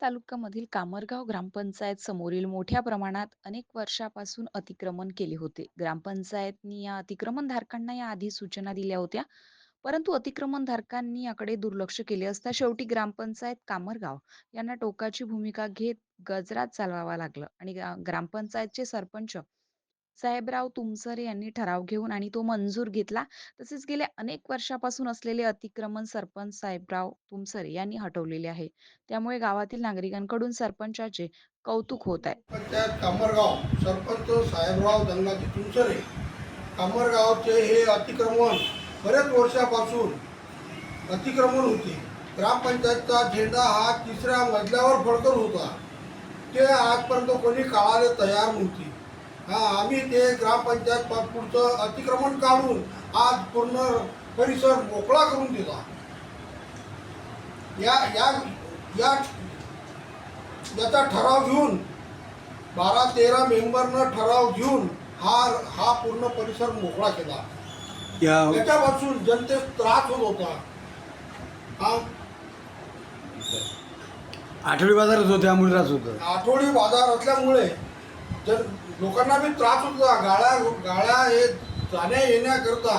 तालुक्यामधील कामरगाव ग्रामपंचायत समोरील मोठ्या प्रमाणात अनेक वर्षापासून अतिक्रमण केले होते. ग्रामपंचायतनी या अतिक्रमणधारकांना या आधी सूचना दिल्या होत्या. परंतु अतिक्रमणधारकांनी याकडे दुर्लक्ष केले असता शेवटी ग्रामपंचायत कामरगाव यांना टोकाची भूमिका घेत गजरात चालवावा लागलं आणि ग्रा ग्रामपंचायतचे सरपंच साहेबराव तुमसरे यांनी ठराव घेऊन आणि तो मंजूर घेतला. तसेच गेल्या अनेक वर्षापासून असलेले अतिक्रमण सरपंच साहेबराव तुमसरे यांनी हटवलेले आहे. त्यामुळे गावातील नागरिकांकडून सरपंचाचे कौतुक होत आहे. पंचायत कामरगाव सरपंच साहेबराव दंगाजी तुमसरे कामरगावचे हे अतिक्रमण बरेच वर्षापासून अतिक्रमण होते ग्रामपंचायतचा झेंडा हा तिसऱ्या मजल्यावर फडकत होता ते आजपर्यंत कोणी काढायला तयार नव्हती हा आम्ही ते ग्रामपंचायत प- पुढचं अतिक्रमण काढून आज पूर्ण परिसर मोकळा करून दिला. या या या याचा ठराव घेऊन बारा तेरा मेंबरनं ठराव घेऊन हा हा पूर्ण परिसर मोकळा केला. या याच्यापासून जनतेस त्रास होत होता. हा. आठवडी बाजारच होते त्यामुळे त्रास होतं. आठवडी बाजार असल्यामुळे जन लोकांना बी त्रास होत. होता गाड्या गाड्या हे जाण्या येण्याकरता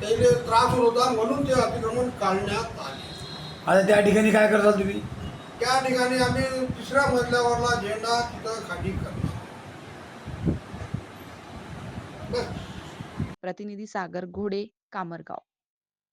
त्याला त्रास होत होता म्हणून ते अतिक्रमण काढण्यात आले. आता त्या ठिकाणी काय करता तुम्ही? त्या ठिकाणी आम्ही तिसऱ्या मजल्यावरला झेंडा तिथं खाली करतो प्रतिनिधी सागर घोडे कामरगाव.